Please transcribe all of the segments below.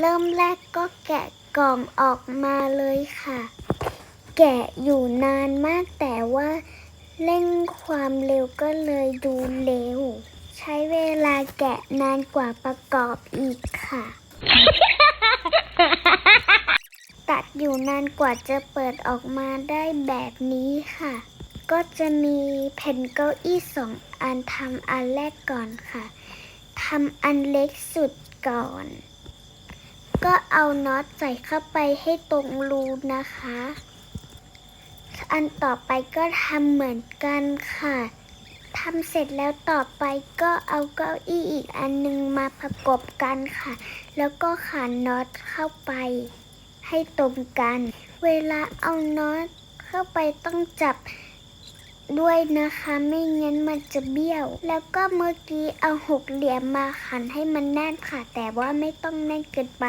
เริ่มแรกก็แกะกล่องออกมาเลยค่ะ แกะอยู่นานมากแต่ว่าเร่งความเร็วก็เลยดูเร็ว ใช้เวลาแกะนานกว่าประกอบอีกค่ะ ตัดอยู่นานกว่าจะเปิดออกมาได้แบบนี้ค่ะ ก็จะมีแผ่นเก้าอี้สองอันทำอันแรกก่อนค่ะทำอันเล็กสุดก่อน ก็เอาน็อตใส่เข้าไปให้ตรงรูนะคะ อันต่อไปก็ทำเหมือนกันค่ะทำเสร็จแล้วต่อไปก็เอาเก้าอี้อีกอันนึงมาประกบกันค่ะ แล้วก็ขันน็อตเข้าไป ให้ตรงกัน เวลาเอาน็อตเข้าไปต้องจับ ด้วยนะคะ ไม่งั้นมันจะเบี้ยว แล้วก็เมื่อกี้เอาหกเหลี่ยมมาขันให้มันแน่นค่ะ แต่ว่าไม่ต้องแน่นเกินไป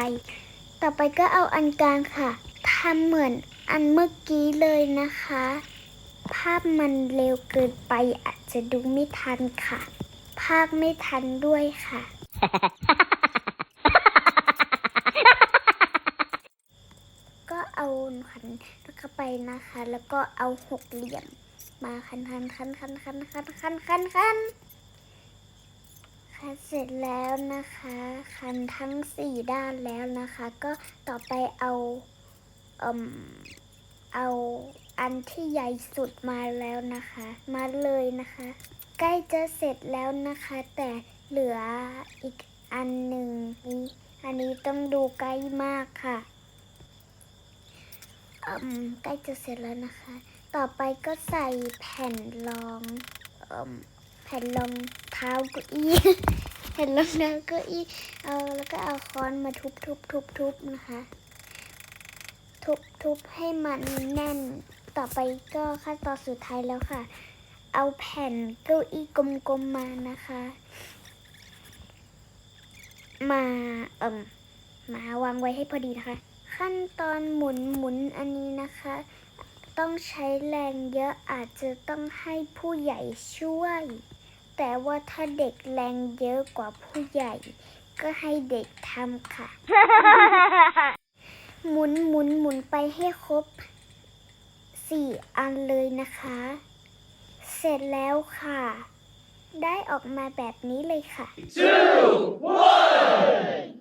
ต่อไปก็เอาอันกลางค่ะทำเหมือนอันเมื่อกี้เลยนะคะ ภาพมันเร็วเกินไปอาจจะดูไม่ทันค่ะ ภาพไม่ทันด้วยค่ะ ก็เอาขันเข้าไปนะคะ แล้วก็เอาหกเหลี่ยม มาคันคันคันคันคันคันคันคันคันคันเสร็จแล้วนะคะ คันทั้งสี่ด้านแล้วนะคะ ก็ต่อไปเอาเอ่มเอาอันที่ใหญ่สุดมาแล้วนะคะ มาเลยนะคะ ใกล้จะเสร็จแล้วนะคะ แต่เหลืออีกอันหนึ่งนี้อันนี้ต้องดูใกล้มากค่ะอืมใกล้จะเสร็จแล้วนะคะ ต่อไปก็ใส่แผ่นรองเอิ่มแผ่นรองเท้าเก้าอี้แผ่นรองเท้าเก้าอี้เอาแล้วก็เอาค้อนมาทุบทุบทุบทุบนะคะ ทุบทุบให้มันแน่นต่อไปก็ขั้นตอนสุดท้ายแล้วค่ะ เอาแผ่นเก้าอี้กลมๆมานะคะ มาเอิ่มมาวางไว้ให้พอดีนะคะ ขั้นตอนหมุนหมุนอันนี้นะคะ ต้องใช้แรงเยอะอาจจะต้องให้ผู้ใหญ่ช่วย แต่ว่าถ้าเด็กแรงเยอะกว่าผู้ใหญ่ ก็ให้เด็กทำค่ะ หมุนหมุนหมุนไปให้ครบสี่อันเลยนะคะ เสร็จแล้วค่ะ ได้ออกมาแบบนี้เลยค่ะ two, one.